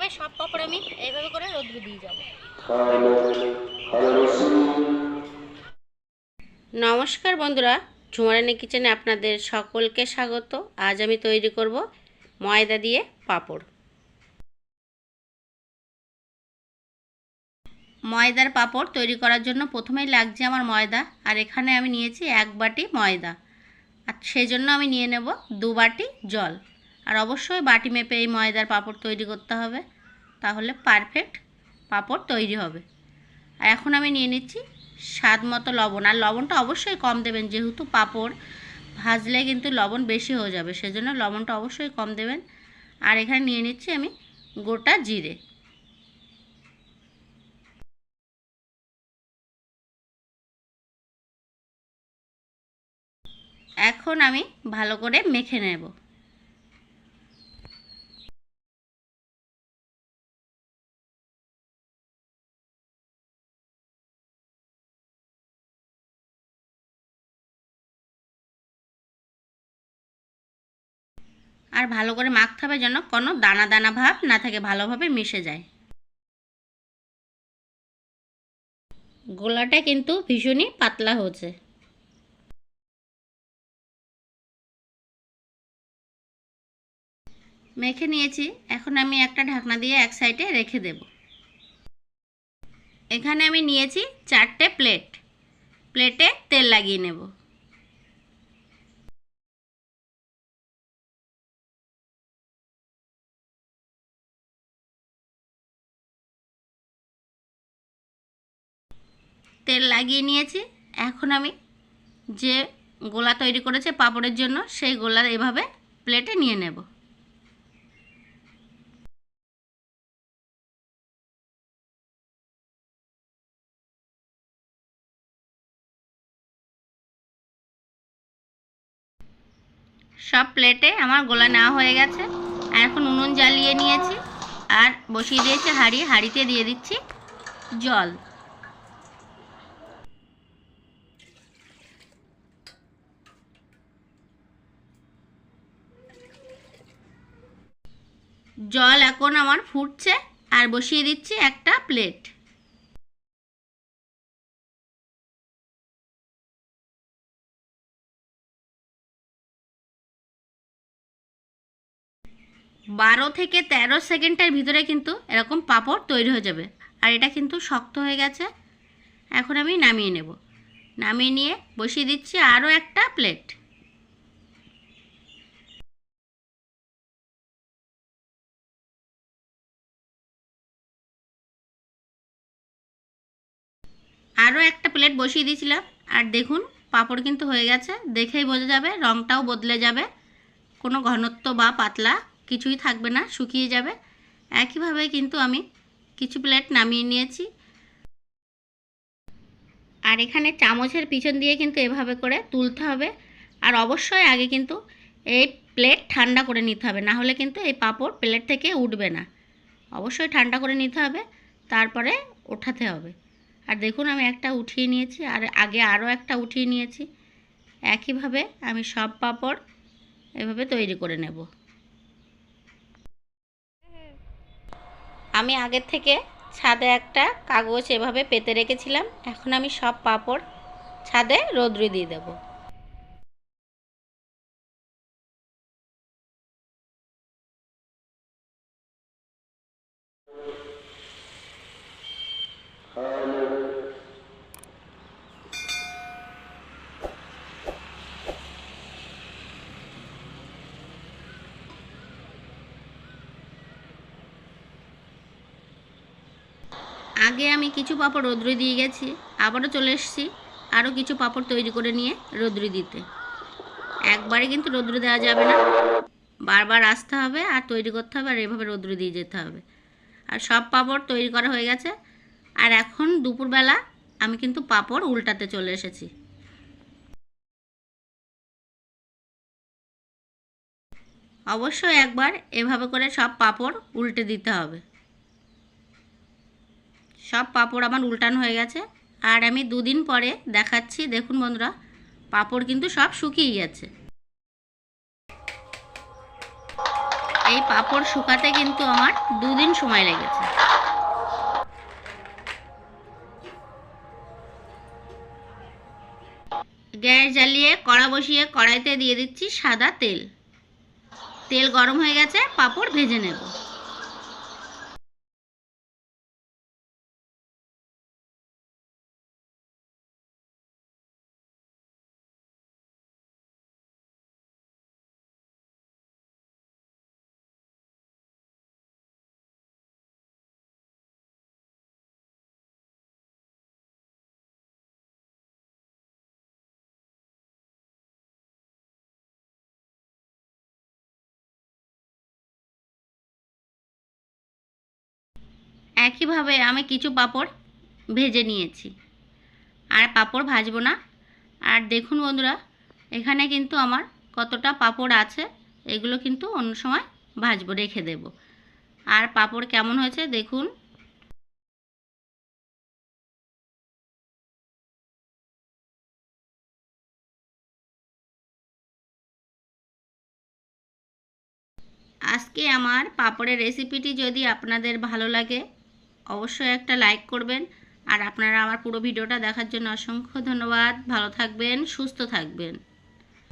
একইভাবে সব পাপড় আমি এইভাবে করে রোদ্রে দিয়ে যাব। নমস্কার বন্ধুরা, ঝুমারানি কিচেনে আপনাদের সকলকে স্বাগত। আজ আমি তৈরি করব ময়দা দিয়ে পাপড়। ময়দার পাপড় তৈরি করার জন্য প্রথমেই লাগছে আমার ময়দা, আর এখানে আমি নিয়েছি এক বাটি ময়দা। আর সেই জন্য আমি নিয়ে নেব দু বাটি জল। আর অবশ্যই বাটি মেপে এই ময়দার পাপড় তৈরি করতে হবে। তাহলে পারফেক্ট পাপড় তৈরি হবে। আর এখন আমি নিয়ে নিচ্ছি স্বাদ মতো লবণ। আর লবণটা অবশ্যই কম দেবেন, যেহেতু পাপড় ভাজলে কিন্তু লবণ বেশি হয়ে যাবে, সেজন্য লবণটা অবশ্যই কম দেবেন। আর এখানে নিয়ে নিচ্ছি আমি গোটা জিরে। এখন আমি ভালো করে মেখে নেব। আর ভালো করে মাখতে হবে যেন কোনো দানা দানা ভাব না থাকে, ভালোভাবে মিশে যায়। গোলাটা কিন্তু ভীষণই পাতলা হয়েছে। মেখে নিয়েছি, এখন আমি একটা ঢাকনা দিয়ে এক সাইডে রেখে দেব। এখানে আমি নিয়েছি চারটে প্লেট। প্লেটে তেল লাগিয়ে নেব। তেল লাগিয়ে নিয়েছি। এখন আমি যে গোলা তৈরি করেছে পাপড়ের জন্য, সেই গোলা এভাবে প্লেটে নিয়ে নেব। সব প্লেটে আমার গোলা নেওয়া হয়ে গেছে। আর এখন উনুন জ্বালিয়ে নিয়েছি। আর বসিয়ে দিয়েছি হাঁড়ি। হাঁড়িতে দিয়ে দিচ্ছি জল। জল এখন আমার ফুটছে আর বসিয়ে দিচ্ছি একটা প্লেট। বারো থেকে তেরো সেকেন্ডের ভিতরে কিন্তু এরকম পাঁপড় তৈরি হয়ে যাবে। আর এটা কিন্তু শক্ত হয়ে গেছে। এখন আমি নামিয়ে নেব। নামিয়ে নিয়ে বসিয়ে দিচ্ছি আরও একটা প্লেট। আরও একটা প্লেট বসিয়ে দিয়েছিলাম। আর দেখুন, পাঁপড় কিন্তু হয়ে গেছে। দেখেই বোঝা যাবে রঙটাও বদলে যাবে। কোনো ঘনত্ব বা পাতলা কিছুই থাকবে না, শুকিয়ে যাবে। একইভাবে কিন্তু আমি কিছু প্লেট নামিয়ে নিয়েছি। আর এখানে চামচের পিছন দিয়ে কিন্তু এভাবে করে তুলতে হবে। আর অবশ্যই আগে কিন্তু এই প্লেট ঠান্ডা করে নিতে হবে। না হলে কিন্তু এই পাঁপড় প্লেট থেকে উঠবে না। অবশ্যই ঠান্ডা করে নিতে হবে। তারপরে ওঠাতে হবে। আর দেখুন, আমি একটা উঠিয়ে নিয়েছি আর আগে আরও একটা উঠিয়ে নিয়েছি। একইভাবে আমি সব পাপড় এভাবে তৈরি করে নেব। আমি আগের থেকে ছাদে একটা কাগজ এভাবে পেতে রেখেছিলাম। এখন আমি সব পাপড় ছাদে রোদ্রে দিয়ে দেব। আগে আমি কিছু পাপড় রোদ্রে দিয়ে গেছি, আবারও চলে এসেছি আরও কিছু পাপড় তৈরি করে নিয়ে রোদ্রে দিতে। একবারে কিন্তু রোদ্রে দেওয়া যাবে না। বারবার আসতে হবে আর তৈরি করতে হবে আর এভাবে রোদ্রে দিয়ে যেতে হবে। আর সব পাপড় তৈরি করা হয়ে গেছে। আর এখন দুপুরবেলা আমি কিন্তু পাপড় উল্টাতে চলে এসেছি। অবশ্যই একবার এভাবে করে সব পাপড় উল্টে দিতে হবে। সব পাঁপড় আমার উল্টানো হয়ে গেছে। আর আমি দুদিন পরে দেখাচ্ছি, দেখুন বন্ধুরা, পাঁপড় কিন্তু সব শুকিয়ে গেছে। এই পাঁপড় শুকাতে কিন্তু আমার দুদিন সময় লেগেছে। গ্যাস জ্বালিয়ে, কড়া বসিয়ে কড়াইতে দিয়ে দিচ্ছি সাদা তেল। তেল গরম হয়ে গেছে, পাঁপড় ভেজে নেব। একইভাবে আমি কিছু পাঁপড় ভেজে নিয়েছি। আর পাঁপড় ভাজবো না। আর দেখুন বন্ধুরা, এখানে কিন্তু আমার কতটা পাঁপড় আছে, এগুলো কিন্তু অন্য সময় ভাজবো, রেখে দেব। আর পাঁপড় কেমন হয়েছে দেখুন। আজকে আমার পাঁপড়ের রেসিপিটি যদি আপনাদের ভালো লাগে অবশ্যই একটা লাইক করবেন। আর আপনারা আমার পুরো ভিডিওটা দেখার জন্য অসংখ্য ধন্যবাদ। ভালো থাকবেন, সুস্থ থাকবেন।